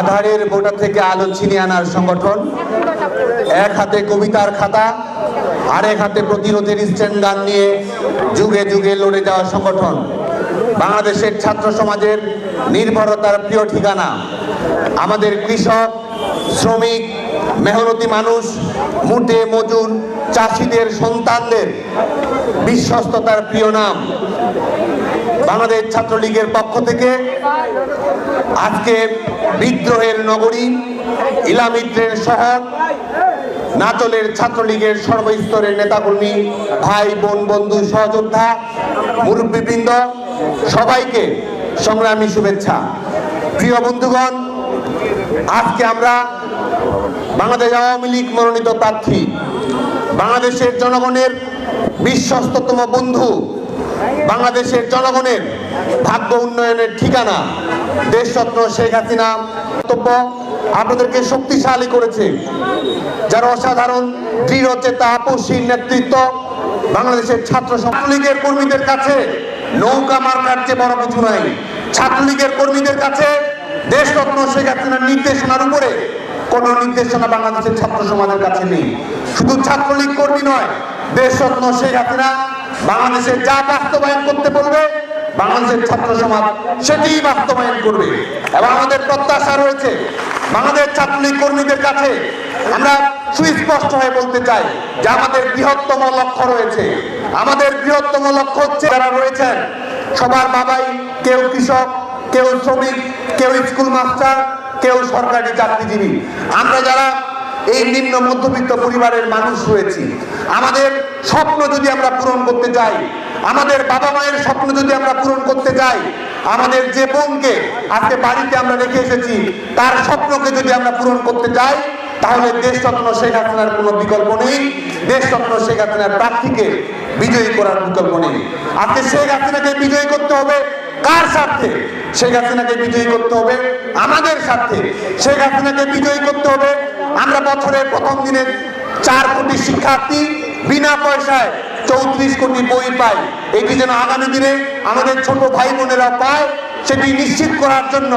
আধারের বোটা থেকে আলো ছিনিয়ে আনার সংগঠন। এক হাতে কবিতার খাতা, আরেক হাতে প্রতিরোধের স্ট্যান্ড গান নিয়ে যুগে যুগে লড়ে যাওয়া সংগঠন। বাংলাদেশের ছাত্র সমাজের নির্ভরতার প্রিয় ঠিকানা। আমাদের কৃষক, শ্রমিক, মেহনতি মানুষ, মুটে মজুর, চাষিদের সন্তানদের বিশ্বস্ততার প্রিয় নাম। বাংলাদেশ ছাত্রলীগের পক্ষ থেকে আজকে বিদ্রোহের নগরী, ইলামিত্রের শহর নাচলের ছাত্রলীগের সর্বস্তরের নেতাকর্মী, ভাই, বোন, বন্ধু, সহযোদ্ধা, মুরব্বীবৃন্দ, সবাইকে সংগ্রামী শুভেচ্ছা। প্রিয় বন্ধুগণ, আজকে আমরা বাংলাদেশ আওয়ামী লীগ মনোনীত প্রার্থী, বাংলাদেশের জনগণের বিশ্বস্ততম বন্ধু, বাংলাদেশের জনগণের ভাগ্য উন্নয়নের ঠিকানা দেশরত্ন শেখ হাসিনা বক্তব্য আপনাদেরকে শক্তিশালী করেছে। যার অসাধারণ, দৃঢ় চেতা আপসীর নেতৃত্ব বাংলাদেশের ছাত্র ছাত্রলীগের কর্মীদের কাছে নৌকা মার্কার চেয়ে বড় কিছু নাই। ছাত্রলীগের কর্মীদের কাছে দেশরত্ন শেখ হাসিনার নির্দেশনার উপরে কোন নির্দেশনা বাংলাদেশের ছাত্র সমাজের কাছে নেই। শুধু ছাত্রলীগ কর্মী নয় দেশ দেশরত্ন শেখ হাসিনা বাংলাদেশের যা বাস্তবায়ন করতে বলবে বাংলাদেশের ছাত্র সমাজ সেটি বাস্তবায়ন করবে। এবং আমাদের প্রত্যাশা রয়েছে বাংলাদেশ ছাত্রলীগ কর্মীদের কাছে আমরা সুস্পষ্ট হয়ে বলতে চাই যে আমাদের বৃহত্তম লক্ষ্য রয়েছে। আমাদের বৃহত্তম লক্ষ্য হচ্ছে যারা রয়েছেন, সবার বাবাই, কেউ কৃষক, কেউ শ্রমিক, কেউ স্কুল মাস্টার, কেউ সরকারি চাকরিজীবী। আমরা যারা এই নিম্ন মধ্যবিত্ত পরিবারের মানুষ রয়েছি, আমাদের স্বপ্ন যদি আমরা পূরণ করতে চাই আমাদের বাবা মায়ের স্বপ্ন যদি আমরা পূরণ করতে চাই আমাদের যে বোনকে আজকে বাড়িতে আমরা রেখে এসেছি, তার স্বপ্নকে যদি আমরা পূরণ করতে চাই তাহলে দেশরত্ন শেখ হাসিনার কোনো বিকল্প নেই। দেশরত্ন শেখ হাসিনার প্রার্থীকে বিজয়ী করার বিকল্প নেই। আজকে শেখ হাসিনাকে বিজয়ী করতে হবে কার স্বার্থে? শেখ হাসিনাকে বিজয়ী করতে হবে আমাদের স্বার্থে। শেখ হাসিনাকে বিজয়ী করতে হবে। আমরা বছরের প্রথম দিনে চার কোটি শিক্ষার্থী বিনা পয়সায় চৌত্রিশ কোটি বই পাই এটি যেন আগামী দিনে আমাদের ছোট ভাই বোনেরা পায়, সেটি নিশ্চিত করার জন্য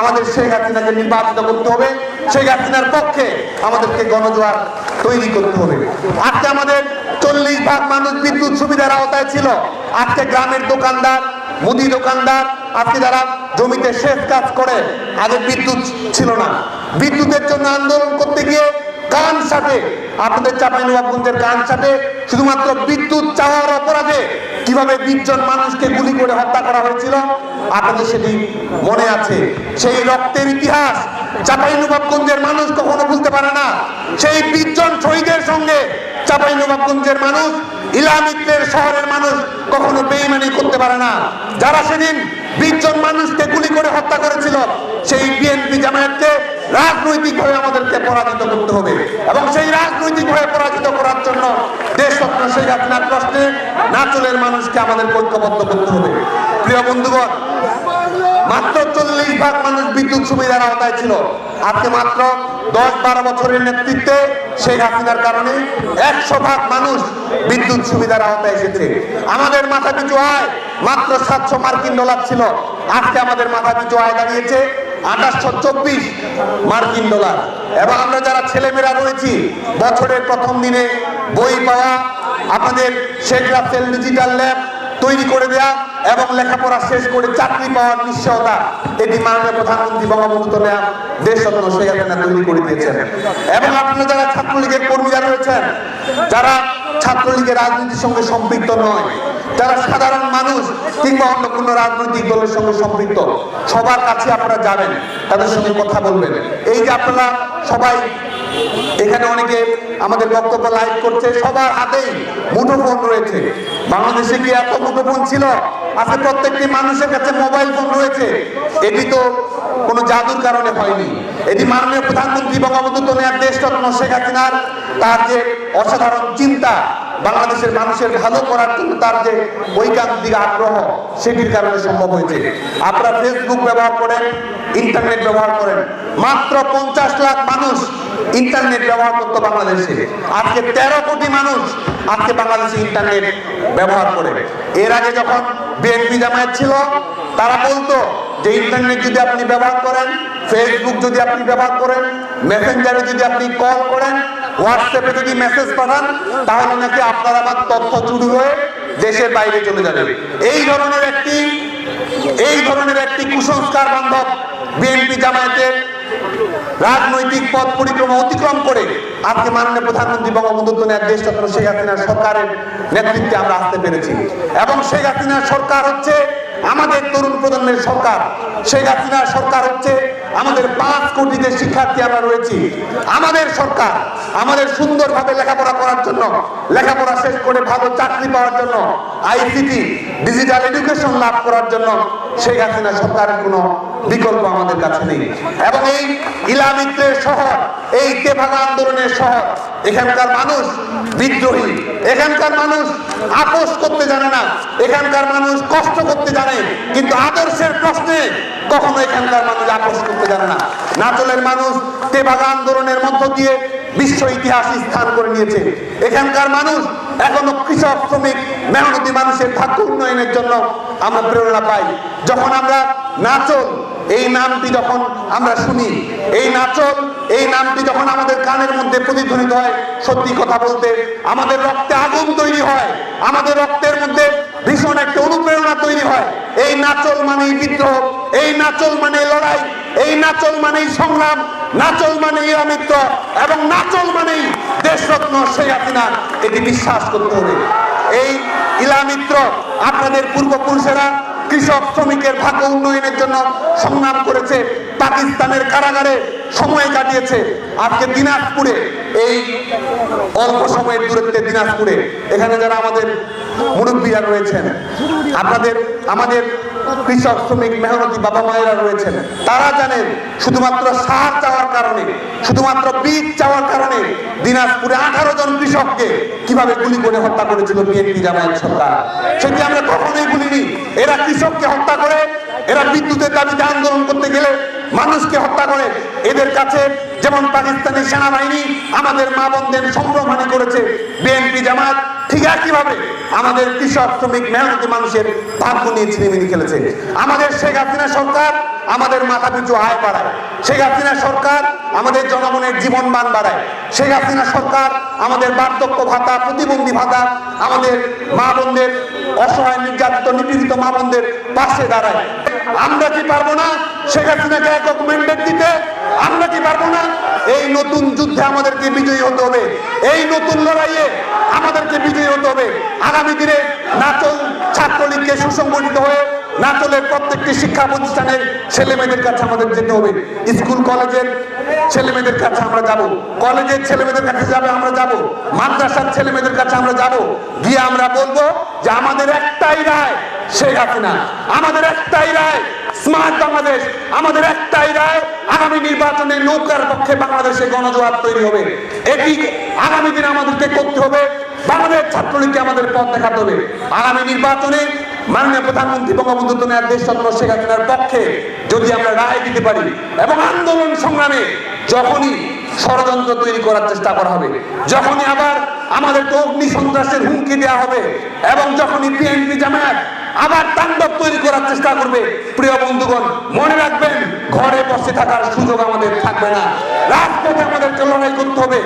আমাদের শেখ হাসিনাকে নির্বাচিত করতে হবে। শেখ হাসিনার পক্ষে আমাদেরকে গণজোয়ার তৈরি করতে হবে। আজকে আমাদের চল্লিশ ভাগ মানুষ বিদ্যুৎ সুবিধার আওতায় ছিল। আজকে গ্রামের দোকানদার, মুদি দোকানদার, আজকে যারা জমিতে শেষ কাজ করে আগে বিদ্যুৎ ছিল না। বিদ্যুতের জন্য আন্দোলন করতে গিয়ে কান সাথে আপনাদের চাপাই নবাবগঞ্জের কান সাথে শুধুমাত্র বিদ্যুৎ চাওয়ার অপরাধে কীভাবে বিশ জন মানুষকে গুলি করে হত্যা করা হয়েছিল, আপনাদের সেটি মনে আছে। সেই রক্তের ইতিহাস চাপাই নবাবগঞ্জের মানুষ কখনো ভুলতে পারে না। সেই বিশ জন শহীদের সঙ্গে চাপাই নবাবগঞ্জের মানুষ ইলামিত্রের শহরের মানুষ কখনো বেইমানি করতে পারে না। যারা সেদিন বিশ জন মানুষকে গুলি করে হত্যা করেছিল। সেই বিএনপি জামায়াতকে রাজনৈতিকভাবে আমাদেরকে পরাজিত করতে হবে এবং সেই রাজনৈতিকভাবে পরাজিত করার জন্য দেশরত্ন সেই হাসিনার প্রশ্নে নাচলের মানুষকে আমাদের ঐক্যবদ্ধ করতে হবে। প্রিয় বন্ধুগণ, মাত্র চল্লিশ ভাগ মানুষ বিদ্যুৎ সুবিধার আওতায় ছিল। আজকে মাত্র দশ বারো বছরের নেতৃত্বে শেখ হাসিনার কারণে একশো ভাগ মানুষ বিদ্যুৎ সুবিধার আওতায় এসেছে। আমাদের মাথা পিছু আয়, মাত্র সাতশো মার্কিন ডলার ছিল। আজকে আমাদের মাথা পিছু আয় দাঁড়িয়েছে আঠাশশো চব্বিশ মার্কিন ডলার। এবং আমরা যারা ছেলেমেয়েরা রয়েছি, বছরের প্রথম দিনে বই পাওয়া আপনাদের শেখ রাসেল ডিজিটাল ল্যাব তৈরি করে দেয়া এবং লেখাপড়া শেষ করে চাকরি পাওয়ার নিশ্চয়তা এটি মাননীয় প্রধানমন্ত্রী বঙ্গবন্ধু দেশ রত্ন শেখ তৈরি করে দিয়েছেন। এবং আপনারা যারা ছাত্রলীগের কর্মীরা রয়েছেন, যারা ছাত্রলীগের রাজনীতির সঙ্গে সম্পৃক্ত নয়, যারা সাধারণ মানুষ কিংবা অন্য কোনো রাজনৈতিক দলের সঙ্গে সম্পৃক্ত, সবার কাছে আপনারা যাবেন, তাদের সঙ্গে কথা বলবেন। এই যে আপনারা সবাই এখানে অনেকে আমাদের বক্তব্য লাইভ করছে, সবার হাতেই মুঠোফোন রয়েছে। বাংলাদেশে কি এত মুঠোফোন ছিল? আজকে প্রত্যেকটি মানুষের কাছে মোবাইল ফোন রয়েছে। এটি তো কোনো জাদুর কারণে হয়নি। এটি মাননীয় প্রধানমন্ত্রী বঙ্গবন্ধু তনয়ার দেশরত্ন শেখ হাসিনার তার যে অসাধারণ চিন্তা বাংলাদেশের মানুষের ভালো করার জন্য তার যে বৈজ্ঞানিক আগ্রহ, সেটির কারণে সম্ভব হয়েছে। আপনারা ফেসবুক ব্যবহার করেন ইন্টারনেট ব্যবহার করেন। মাত্র পঞ্চাশ লাখ মানুষ ইন্টারনেট ব্যবহার করতো বাংলাদেশে। আজকে তেরো কোটি মানুষ আজকে বাংলাদেশে ইন্টারনেট ব্যবহার করে। এর আগে যখন বিএনপি জামায়াত ছিল, তারা বলতো যে ইন্টারনেট যদি আপনি ব্যবহার করেন ফেসবুক যদি আপনি ব্যবহার করেন মেসেঞ্জারে যদি আপনি কল করেন হোয়াটসঅ্যাপে যদি মেসেজ পাঠান, তাহলে নাকি আপনার আমার তথ্য চুরি হয়ে দেশের বাইরে চলে যাবে। এই ধরনের একটি এই ধরনের একটি কুসংস্কার বান্ধব বিএনপি জামায়াতের রাজনৈতিক পথ পরিক্রমা অতিক্রম করে আজকে মাননীয় প্রধানমন্ত্রী বঙ্গবন্ধু দেশ ডক্টর শেখ হাসিনার সরকারের নেতৃত্বে আমরা আসতে পেরেছি। এবং শেখ হাসিনার সরকার হচ্ছে আমাদের তরুণ প্রজন্মের সরকার। শেখ হাসিনার সরকার হচ্ছে আমাদের পাঁচ কোটি যে শিক্ষার্থী আমরা রয়েছি। আমাদের সরকার আমাদের সুন্দরভাবে লেখাপড়া করার জন্য, লেখাপড়া শেষ করে ভালো চাকরি পাওয়ার জন্য আইসিটি ডিজিটাল এডুকেশন লাভ করার জন্য শেখ হাসিনা সরকারের কোনো বিকল্প আমাদের কাছে নেই। এবং এই ইলামিত্রের শহর, এই তেভাগা আন্দোলনের শহর, এখানকার মানুষ বিদ্রোহী, এখানকার মানুষ আপোষ করতে জানে না, এখানকার মানুষ কষ্ট করতে জানে, কিন্তু আদর্শের প্রশ্নে কখনো এখানকার মানুষ আপোষ করতে জানে না। নাচলের মানুষ তেভাগা আন্দোলনের মধ্য দিয়ে বিশ্ব ইতিহাস স্থান করে নিয়েছে। এখানকার মানুষ এখনও কৃষক, শ্রমিক, মেহনতি মানুষের ভাগ্য উন্নয়নের জন্য আমরা প্রেরণা পাই। যখন আমরা নাচল, এই নামটি যখন আমরা শুনি, এই নাচল, এই নামটি যখন আমাদের কানের মধ্যে প্রতিধ্বনিত হয়, সত্যি কথা বলতে আমাদের রক্তে আগুন তৈরি হয়, আমাদের রক্তের মধ্যে ভীষণ একটা অনুপ্রেরণা তৈরি হয়। এই নাচল মানেই বিদ্রোহ, এই নাচল মানে লড়াই, এই নাচল মানেই সংগ্রাম, নাচল মানে ইরামিত্র এবং নাচল মানেই দেশরত্ন শেখ হাসিনা এটি বিশ্বাস করতে হবে। এই ইলামিত্র আপনাদের পূর্বপুরুষেরা কৃষক শ্রমিকের ভাগ্য উন্নয়নের জন্য সংগ্রাম করেছে পাকিস্তানের কারাগারে। সময় কাটিয়েছে আজকে দিনাজপুরে, এই অল্প সময়ের দূরত্বে দিনাজপুরে। এখানে যারা আমাদের মুরব্বীরা রয়েছেন, আপনাদের, আমাদের কৃষক, শ্রমিক, মেহনতি বাবা মায়েরা রয়েছেন, তারা জানেন শুধুমাত্র সার চাওয়ার কারণে, শুধুমাত্র বীজ চাওয়ার কারণে দিনাজপুরে আঠারো জন কৃষককে কীভাবে গুলি করে হত্যা করেছিল বিএনপি জামায়াত সরকার। সেটি আমরা কখনোই ভুলিনি। এরা কৃষককে হত্যা করে এরা বিদ্যুতের দাবিতে আন্দোলন করতে গেলে মানুষকে হত্যা করে। এদের কাছে যেমন পাকিস্তানি সেনাবাহিনী আমাদের মা বোনদের সম্ভ্রমহানি করেছে, বিএনপি জামাত, ঠিক একইভাবে আমাদের কৃষক, শ্রমিক, মেহনতি মানুষের ভাগ্য নিয়ে ছিনিমিনি খেলেছে। আমাদের শেখ হাসিনা সরকার আমাদের মাথা পিছু আয় বাড়ায়। শেখ হাসিনা সরকার আমাদের জনগণের জীবন মান বাড়ায়। শেখ হাসিনা সরকার আমাদের বার্ধক্য ভাতা, প্রতিবন্ধী ভাতা আমাদের মা বোনদের অসহায় নির্যাতিত, নিপীড়িত মা বোনদের পাশে দাঁড়ায়। আমরা কি পারব না? শেখ হাসিনাকে একক ম্যান্ডেট দিতে? আমরা কি পারব না? এই নতুন যুদ্ধে আমাদেরকে বিজয়ী হতে হবে। এই নতুন লড়াইয়ে আমাদেরকে বিজয়ী হতে হবে। আগামী দিনে নাচল ছাত্রলীগকে সুসংগঠিত হয়ে নাচলের প্রত্যেকটি শিক্ষা প্রতিষ্ঠানের ছেলে মেয়েদের কাছে আমাদের যেতে হবে। স্কুল, কলেজের ছেলে মেয়েদের কাছে আমরা যাব। কলেজের ছেলে মেয়েদের কাছে যাবে, আমরা যাব। মাদ্রাসার ছেলে মেয়েদের কাছে আমরা যাব। গিয়ে আমরা বলব যে আমাদের একটাই রায় শেখ হাসিনা। আমাদের একটাই রায় স্মার্ট বাংলাদেশ। আমাদের একটাই রায় আগামী নির্বাচনে নৌকার পক্ষে বাংলাদেশে গণজোয়ার তৈরি হবে। এটি আগামী দিনে আমাদেরকে করতে হবে। ছাত্রলীগকে আমাদের পথ দেখাতে হবে। আগামী নির্বাচনে মাননীয় প্রধানমন্ত্রী বঙ্গবন্ধু দনের দেশ চন্দ্র শেখ হাসিনার পক্ষে যদি আমরা রায় দিতে পারি এবং আন্দোলন সংগ্রামে যখনই ষড়যন্ত্র তৈরি করার চেষ্টা করা হবে, যখনই আবার আমাদেরকে অগ্নি সন্ত্রাসের হুমকি দেওয়া হবে এবং যখনই বিএনপি জামায়াত আবার তাণ্ডব তৈরি করার চেষ্টা করবে, প্রিয় বন্ধুগণ, মনে রাখবেন, ঘরে বসে থাকার সুযোগ আমাদের থাকবে না। রাজপথে আমাদেরকে লড়াই করতে হবে।